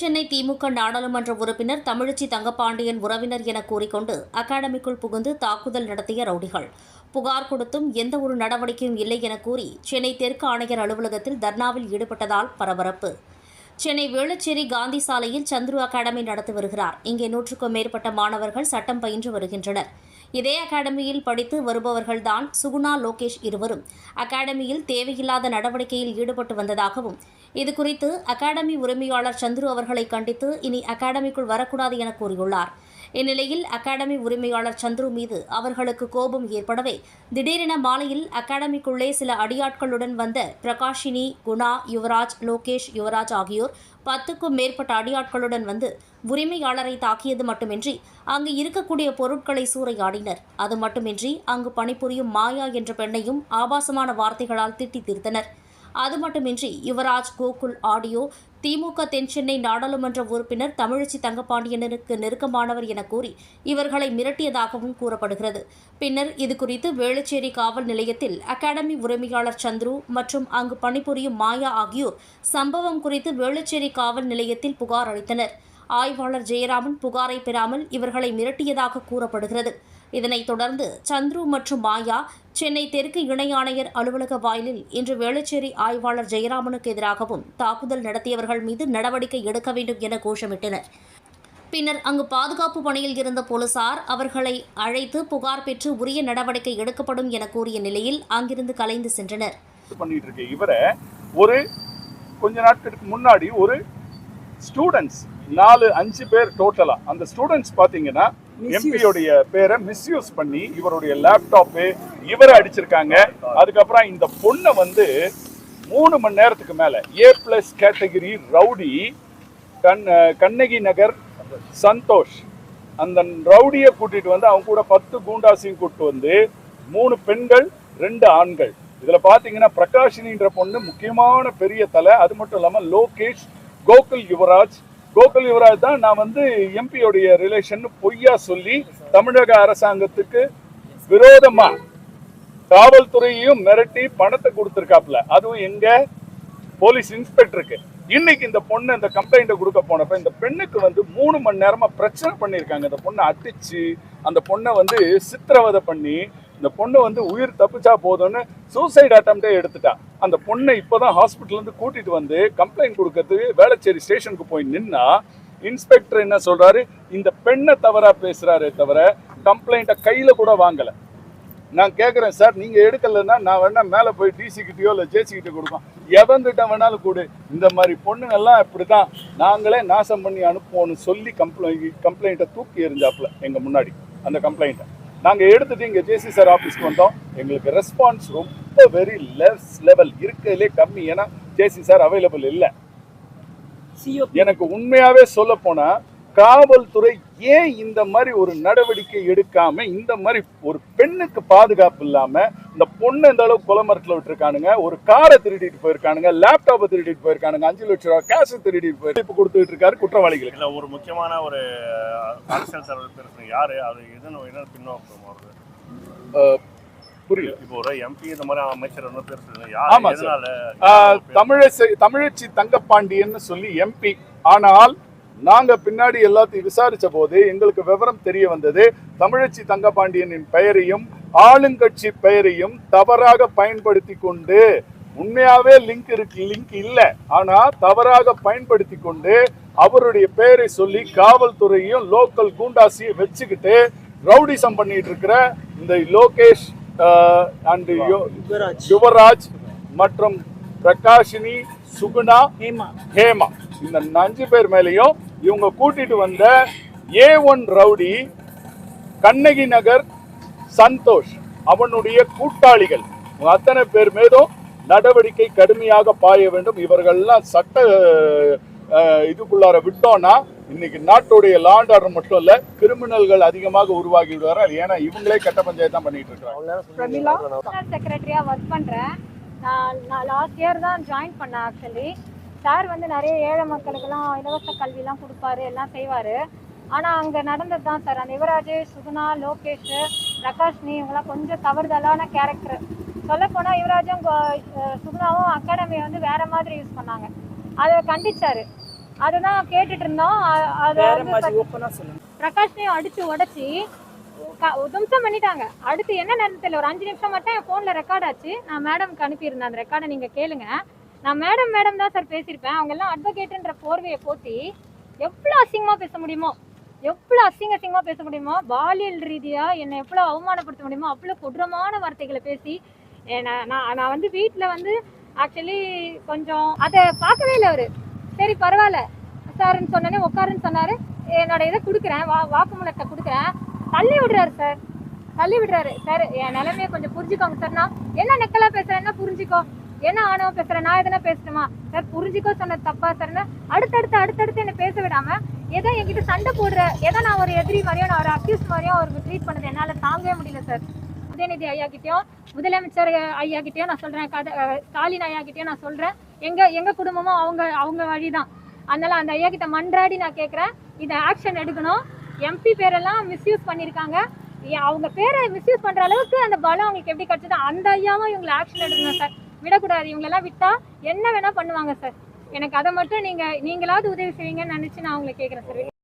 தென்சென்னை திமுக நாடாளுமன்ற உறுப்பினர் தமிழச்சி தங்கப்பாண்டியன் உறவினர் என கூறிக்கொண்டு அகாடமிக்குள் புகுந்து தாக்குதல் நடத்திய ரவுடிகள். புகார் கொடுத்தும் எந்த ஒரு நடவடிக்கையும் இல்லை என கூறி சென்னை தெற்கு ஆணையர் அலுவலகத்தில் தர்ணாவில் ஈடுபட்டதால் பரபரப்பு. சென்னை வேளச்சேரி காந்தி சாலையில் சந்துரு அகாடமி நடத்தி வருகிறார். இங்கே நூற்றுக்கும் மேற்பட்ட மாணவர்கள் சட்டம் பயின்று வருகின்றனர். இதே அகாடமியில் படித்து வருபவர்கள்தான் சுகுணா லோகேஷ் இருவரும். அகாடமியில் தேவையில்லாத நடவடிக்கையில் ஈடுபட்டு வந்ததாகவும் இதுகுறித்து அகாடமி உரிமையாளர் சந்துரு அவர்களை கண்டித்து இனி அகாடமிக்குள் வரக்கூடாது என கூறியுள்ளார். இந்நிலையில் அகாடமி உரிமையாளர் சந்துரு மீது அவர்களுக்கு கோபம் ஏற்படவே திடீரென மாலையில் அகாடமிக்குள்ளே சில அடியாட்களுடன் வந்த பிரகாஷினி குணா யுவராஜ் லோகேஷ் யுவராஜ் ஆகியோர் பத்துக்கும் மேற்பட்ட அடியாட்களுடன் வந்து உரிமையாளரை தாக்கியது மட்டுமின்றி அங்கு இருக்கக்கூடிய பொருட்களை சூறையாடினர். அது மட்டுமின்றி அங்கு பணிபுரியும் மாயா என்ற பெண்ணையும் ஆபாசமான வார்த்தைகளால் திட்டி தீர்த்தனர். அது மட்டுமின்றி யுவராஜ் கோகுல் ஆடியோ திமுக தென்சென்னை நாடாளுமன்ற உறுப்பினர் தமிழச்சி தங்கப்பாண்டியனுக்கு நெருக்கமானவர் என கூறி இவர்களை மிரட்டியதாகவும் கூறப்படுகிறது. பின்னர் இதுகுறித்து வேளச்சேரி காவல் நிலையத்தில் அகாடமி உரிமையாளர் சந்துரு மற்றும் அங்கு பணிபுரியும் மாயா ஆகியோர் சம்பவம் குறித்து வேளச்சேரி காவல் நிலையத்தில் புகார் அளித்தனர். ஆய்வாளர் ஜெயராமன் புகாரை பெறாமல் இவர்களை மிரட்டியதாக கூறப்படுகிறது. இதனைத் தொடர்ந்து சந்துரு மற்றும் மாயா சென்னை தெற்கு இணை ஆணையர் அலுவலக வாயிலில் இன்று வேளச்சேரி ஆய்வாளர் ஜெயராமனுக்கு எதிராகவும் தாக்குதல் நடத்தியவர்கள் மீது நடவடிக்கை எடுக்க வேண்டும் என கோஷமிட்டனர். பின்னர் அங்கு பாதுகாப்பு பணியில் இருந்த போலீசார் அவர்களை அழைத்து புகார் பெற்று உரிய நடவடிக்கை எடுக்கப்படும் என கூறிய நிலையில் அங்கிருந்து கலைந்து சென்றனர். பண்ணிட்டு இருக்க இவரை ஒரு கொஞ்ச நாட்களுக்கு முன்னாடி ஒரு ஸ்டூடெண்ட்ஸ் நாலு அஞ்சு பேர் டோட்டலா அந்த ஸ்டூடெண்ட்ஸ் பாத்தீங்கன்னா எம்பியோடைய பேரை மிஸ்யூஸ் பண்ணி இவருடைய லேப்டாப்பு இவரை அடிச்சிருக்காங்க. அதுக்கப்புறம் இந்த பொண்ணை வந்து மூணு மணி நேரத்துக்கு மேல ஏ பிளஸ் கேட்டகிரி ரவுடி கண் கண்ணகி நகர் சந்தோஷ். அந்த ரவுடியை கூட்டிட்டு வந்து அவங்க கூட பத்து கூண்டாசையும் கூட்டு வந்து மூணு பெண்கள் ரெண்டு ஆண்கள். இதுல பாத்தீங்கன்னா பிரகாஷினின்ற பொண்ணு முக்கியமான பெரிய தலை. அது மட்டும் இல்லாம லோகேஷ் கோகுல் யுவராஜ் கோகுல் யுவராஜ் தான் நான் வந்து எம்பியோடைய ரிலேஷன் பொய்யா சொல்லி தமிழக அரசாங்கத்துக்கு விரோதமா காவல்துறையையும் மிரட்டி பணத்தை கொடுத்துருக்காப்ல அதுவும் எங்க போலீஸ் இன்ஸ்பெக்டருக்கு. இன்னைக்கு இந்த பொண்ணு இந்த கம்ப்ளைண்ட்டை கொடுக்க போனப்ப இந்த பெண்ணுக்கு வந்து மூணு மணி நேரமா பிரச்சனை பண்ணியிருக்காங்க. இந்த பொண்ணை அடிச்சு அந்த பொண்ணை வந்து சித்திரவதை பண்ணி இந்த பொண்ணு வந்து உயிர் தப்பிச்சா போதும்னு சூசைட் அட்டம்ப்டே எடுத்துட்டான் அந்த பொண்ணை இப்போதான் தான் ஹாஸ்பிட்டல்லேருந்து கூட்டிட்டு வந்து கம்ப்ளைண்ட் கொடுக்கறதுக்கு வேளச்சேரி ஸ்டேஷனுக்கு போய் நின்னா இன்ஸ்பெக்டர் என்ன சொல்றாரு? இந்த பெண்ணை தவறா பேசுறாரே தவிர கம்ப்ளைண்ட்டை கையில் கூட வாங்கலை. நான் கேட்குறேன் சார் நீங்கள் எடுக்கலைன்னா நான் வேணா மேலே போய் டிசி இல்லை ஜேசிக்கிட்டே கொடுப்போம் எவன்கிட்ட வேணாலும் கூடு. இந்த மாதிரி பொண்ணுங்கள்லாம் இப்படி தான் நாங்களே நாசம் பண்ணி அனுப்புவோம்னு சொல்லி கம்ப்ளைண்ட் கம்ப்ளைண்ட்டை தூக்கி எறிஞ்சாப்புல எங்கள் முன்னாடி. அந்த கம்ப்ளைண்ட்டை நாங்கள் எடுத்துட்டு இங்கே ஜேசி சார் ஆஃபீஸ்க்கு வந்தோம். எங்களுக்கு ரெஸ்பான்ஸ் ரொம்ப வெரி லெஸ் லெவல் இருக்கிறதுலே கம்மி. ஏன்னா ஜேசி சார் அவைலபிள் இல்லை. எனக்கு உண்மையாவே சொல்ல போனா காவல்துறை ஏன் இந்த மாதிரி ஒரு நடவடிக்கை எடுக்காம இந்த மாதிரி ஒரு பெண்ணுக்கு பாதுகாப்பு இல்லாம இந்த பொண்ணு இந்த அளவுக்கு கொலை மரத்துல விட்டுருக்கானுங்க. ஒரு காரை திருடிட்டு போயிருக்கானுங்க லேப்டாப்பை திருடிட்டு போயிருக்கானுங்க அஞ்சு லட்சம் ரூபாய் கேஷ் திருடிட்டு போய் இப்ப கொடுத்துட்டு இருக்காரு குற்றவாளிகளுக்கு. இதுல ஒரு முக்கியமான ஒரு அரசியல் தலைவர் பேசுறது யாரு? அது எதுன்னு என்ன பின்னோக்கம் வருது? புரியல. இப்போ ஒரு எம்பி இந்த மாதிரி அமைச்சர் பேசுறது ஆமா சார். ஆஹ் தமிழச்சி தமிழச்சி தங்கப்பாண்டியன்னு சொல்லி எம்பி ஆனால் நாங்க பின்னாடி எல்லாத்தையும் விசாரிச்ச போது எங்களுக்கு விவரம் தெரிய வந்தது தமிழச்சி தங்கப்பாண்டியனின் பெயரையும் ஆளுங்கட்சி பெயரையும் தவறாக பயன்படுத்தி கொண்டு உண்மையாவே லிங்க் இருக்கு லிங்க் இல்ல. ஆனா தவறாக பயன்படுத்தி கொண்டு அவருடைய பெயரை சொல்லி காவல்துறையும் லோக்கல் கூண்டாசியை வச்சுக்கிட்டு ரவுடிசம் பண்ணிட்டு இருக்கிற இந்த லோகேஷ் அண்ட் யுவராஜ். மற்றும் பிரகாஷினி சுகுணா ஹேமா. இந்த அஞ்சு பேர் மேலேயும் இவங்க கூட்டிட்டு வந்த A one rowdy Kannagi Nagar Santhosh அவனுடைய கூட்டாளிகள். அத்தனை பேர் மீதும் நடவடிக்கை கடுமையாக பாய வேண்டும். இவர்கள்லாம் சட்ட இதுக்குள்ளார விட்டோம்னா இன்னைக்கு நாட்டுடைய லாண்ட் ஆர்டர் மட்டும் இல்ல கிரிமினல்கள் அதிகமாக உருவாகி விடுவார்கள். ஏன்னா இவங்களே கட்ட பஞ்சாயத்து தான் பண்ணிட்டு இருக்காங்க செக்ரட்டரியாக ஒர்க் பண்ணுறேன் நான் நான் லாஸ்ட் இயர் தான் ஜாயின் பண்ணேன் ஆக்சுவலி சார் வந்து நிறைய ஏழை மக்களுக்கெல்லாம் இலவச கல்விலாம் கொடுப்பாரு எல்லாம் செய்வார். ஆனால் அங்கே நடந்தது தான் சார். அந்த யுவராஜ் சுகுணா லோகேஷ் பிரகாஷ்னி இவங்கெல்லாம் கொஞ்சம் தவறுதலான கேரக்டர் சொல்லப்போனால் யுவராஜும் சுகுணாவும் அகாடமியை வந்து வேற மாதிரி யூஸ் பண்ணாங்க. அதை கண்டிச்சாரு. அதுதான் கேட்டுட்டு இருந்தோம். அது பிரகாஷ்னையும் அடிச்சு உடைச்சி நிமிஷம் பண்ணிட்டாங்க. அடுத்து என்ன நடந்தது தெரியல. ஒரு அஞ்சு நிமிஷம் மட்டும் என் ஃபோனில் ரெக்கார்ட் ஆச்சு. நான் மேடம்க்கு அனுப்பியிருந்தேன். அந்த ரெக்கார்டை நீங்கள் கேளுங்க. நான் மேடம் மேடம் தான் சார் பேசியிருப்பேன். அவங்க எல்லாம் அட்வொகேட்டுன்ற போர்வையை போத்தி எவ்வளோ அசிங்கமாக பேச முடியுமோ எவ்வளோ அசிங்க அசிங்கமாக பேச முடியுமோ பாலியல் ரீதியாக என்னை எவ்வளோ அவமானப்படுத்த முடியுமோ அவ்வளோ கொடூரமான வார்த்தைகளை பேசி நான் நான் வந்து வீட்டில் வந்து ஆக்சுவலி கொஞ்சம் அதை பார்க்கவே இல்லை அவர். சரி பரவாயில்ல. சார்ன்னு சொன்னோன்னே உட்காருன்னு சொன்னார். என்னோட இதை கொடுக்குறேன் வா வாக்குமூலத்தை கொடுக்குறேன். தள்ளி விடுறாரு சார் தள்ளி விடுறாரு. சார் என் நிலைமையை கொஞ்சம் புரிஞ்சுக்கோங்க சார் நான் என்ன நெக்கலா பேசுறேன்னா புரிஞ்சுக்கோ? என்ன ஆணவம் பேசுறேன் நான் எதனா பேசணுமா சார் புரிஞ்சுக்கோ சொன்னது தப்பா சார்னு அடுத்தடுத்து அடுத்தடுத்து என்ன பேச விடாம ஏதோ என்கிட்ட சண்டை போடுற? ஏதோ நான் ஒரு எதிரி மாதிரியோ நான் ஒரு அக்யூஸ் மாதிரியோ அவருக்கு ட்ரீட் பண்ணது என்னால் தாங்கவே முடியல சார் உதயநிதி ஐயா கிட்டேயும் முதலமைச்சர் ஐயா கிட்டேயும் நான் சொல்கிறேன் கதை ஸ்டாலின் ஐயா கிட்டேயும் நான் சொல்கிறேன் எங்கள் எங்கள் குடும்பமும் அவங்க அவங்க வழி தான் அதனால் அந்த ஐயா கிட்ட மன்றாடி நான் கேட்குறேன் இதை ஆக்ஷன் எடுக்கணும். எம்பி பேரெல்லாம் மிஸ்யூஸ் பண்ணியிருக்காங்க அவங்க பேரை மிஸ்யூஸ் பண்ணுற அளவுக்கு அந்த பலம் அவங்களுக்கு எப்படி கிடைச்சது அந்த ஐயாவும் இவங்களை ஆக்ஷன் எடுக்கணும் சார் விடக்கூடாது. இவங்களெல்லாம் விட்டால் என்ன வேணால் பண்ணுவாங்க சார் எனக்கு அதை மட்டும் நீங்க நீங்களாவது உதவி செய்வீங்கன்னு நினைச்சு நான் உங்களை கேட்குறேன் சார்